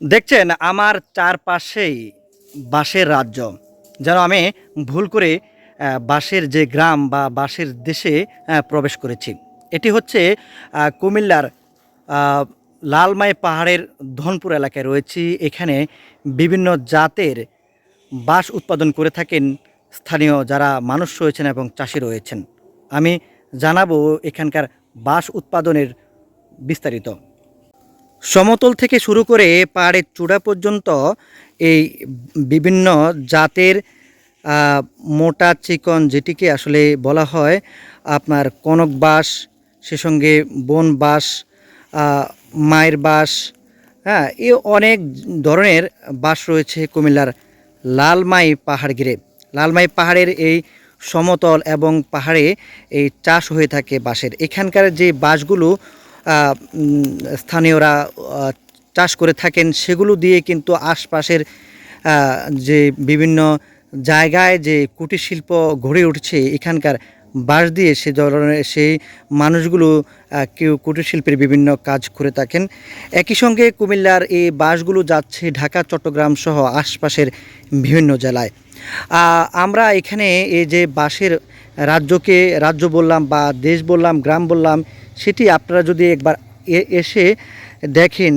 দেখছেন, আমার চারপাশেই বাঁশের রাজ্য। যেন আমি ভুল করে বাঁশের যে গ্রাম বা বাঁশের দেশে প্রবেশ করেছি। এটি হচ্ছে কুমিল্লার লালমাই পাহাড়ের ধনপুর এলাকায় রয়েছি। এখানে বিভিন্ন জাতের বাঁশ উৎপাদন করে থাকেন স্থানীয় যারা মানুষ রয়েছেন এবং চাষি রয়েছেন। আমি জানাব, এখানকার বাঁশ উৎপাদনের বিস্তারিত। সমতল থেকে শুরু করে পাহাড়ের চূড়া পর্যন্ত এই বিভিন্ন জাতের মোটা চিকন যেটিকে আসলে বলা হয় আপনার কনক বাঁশ সে সঙ্গে বন আহ, মায়ের বাঁশ হ্যাঁ এ অনেক ধরনের বাঁশ রয়েছে কুমিল্লার লালমাই পাহাড় ঘিরে। লালমাই পাহাড়ের এই সমতল এবং পাহাড়ে এই চাষ হয়ে থাকে বাঁশের। এখানকার যে বাঁশগুলো স্থানীয়রা চাষ করে থাকেন, সেগুলো দিয়ে কিন্তু আশপাশের যে বিভিন্ন জায়গায় যে কুটির শিল্প গড়ে উঠছে, এখানকার বাঁশ দিয়ে সে ধরনের, সেই মানুষগুলো কেউ কুটির শিল্পের বিভিন্ন কাজ করে থাকেন। একই সঙ্গে কুমিল্লার এই বাসগুলো যাচ্ছে ঢাকা, চট্টগ্রাম সহ আশপাশের বিভিন্ন জেলায়। আমরা এখানে এই যে বাসের রাজ্যকে, রাজ্য বললাম বা দেশ বললাম, গ্রাম বললাম, সেটি আপনারা যদি একবার এসে দেখেন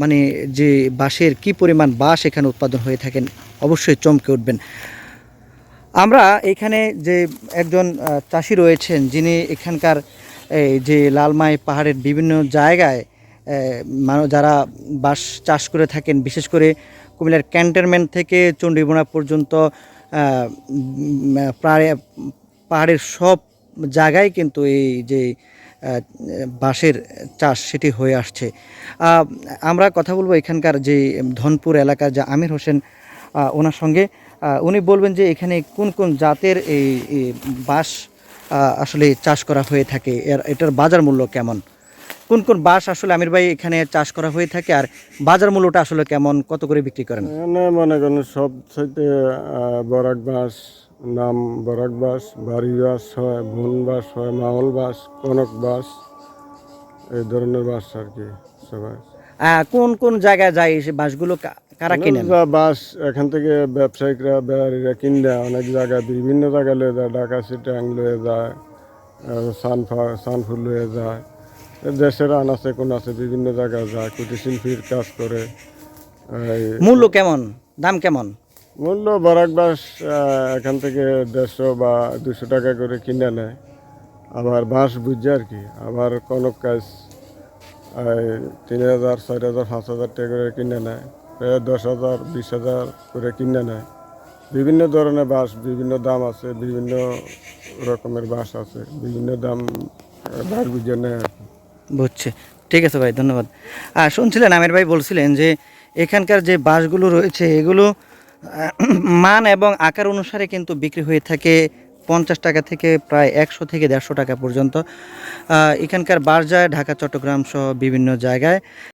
মানে যে বাঁশের কি পরিমাণ বাঁশ এখানে উৎপাদন হয়ে থাকেন অবশ্যই চমকে উঠবেন। আমরা এখানে যে একজন চাষি রয়েছেন, যিনি এখানকার যে লালমাই পাহাড়ের বিভিন্ন জায়গায় যারা বাঁশ চাষ করে থাকেন, বিশেষ করে কুমিল্লার ক্যান্টনমেন্ট থেকে চণ্ডীবোনা পর্যন্ত প্রায়, পাহাড়ের সব জায়গায় কিন্তু এই যে বাঁশের চাষ সেটি হয়ে আসছে। আমরা কথা বলব এখানকার যে ধনপুর এলাকার যে আমির হোসেন ওনার সঙ্গে। উনি বলবেন যে এখানে কোন কোন জাতের এই বাঁশ আসলে চাষ করা হয়ে থাকে, এর, এটার বাজার মূল্য কেমন? কোন কোন বাঁশ আসলে আমির ভাই এখানে চাষ করা হয়ে থাকে আর বাজার মূল্যটা আসলে কেমন কত করে বিক্রি করেন? মনে করেন সব থেকে বরাক বাঁশ নাম বরাক বাঁশ বাড়ি বাঁশ হয় বন বাঁশ হয় মাহল বাঁশ কনক বাঁশ এই ধরনের বাঁশ আর কি সবাই। কোন কোন জায়গায় যায় সে বাঁশগুলো? কারা কিনেন? যা বাঁশ এখান থেকে ব্যবসায়িকরা ব্যাপারীরা কিনে অনেক জায়গায় বিভিন্ন জায়গায় লয়ে যায় ঢাকা সিটাং লয়ে যায় সানফা সানফুল লয়ে যায়। দেশের আন আছে কোন আছে বিভিন্ন জায়গায় যায় কুটির শিল্পীর কাজ করে মূল্য কেমন? দাম কেমন? মূল্য বরাক বাস এখান থেকে দেড়শো বা দুশো টাকা করে কিনে নেয়। আবার বাঁশ বুঝছে আর কি আবার কনক কাজ তিন হাজার চার হাজার পাঁচ হাজার টাকা করে কিনে নেয় প্রায় দশ হাজার বিশ হাজার করে কিনে নেয়। বিভিন্ন ধরনের বাঁশ বিভিন্ন দাম আছে বিভিন্ন রকমের বাঁশ আছে বিভিন্ন দাম বাঁশ বুঝে নেয় আর কি। বুঝছে। ঠিক আছে ভাই, ধন্যবাদ। আর শুনছিলেন, আমির ভাই বলছিলেন যে এখানকার যে বাসগুলো রয়েছে, এগুলো মান এবং আকার অনুসারে কিন্তু বিক্রি হয়ে থাকে পঞ্চাশ টাকা থেকে প্রায় একশো থেকে দেড়শো টাকা পর্যন্ত। এখানকার বাস যায় ঢাকা, চট্টগ্রাম সহ বিভিন্ন জায়গায়।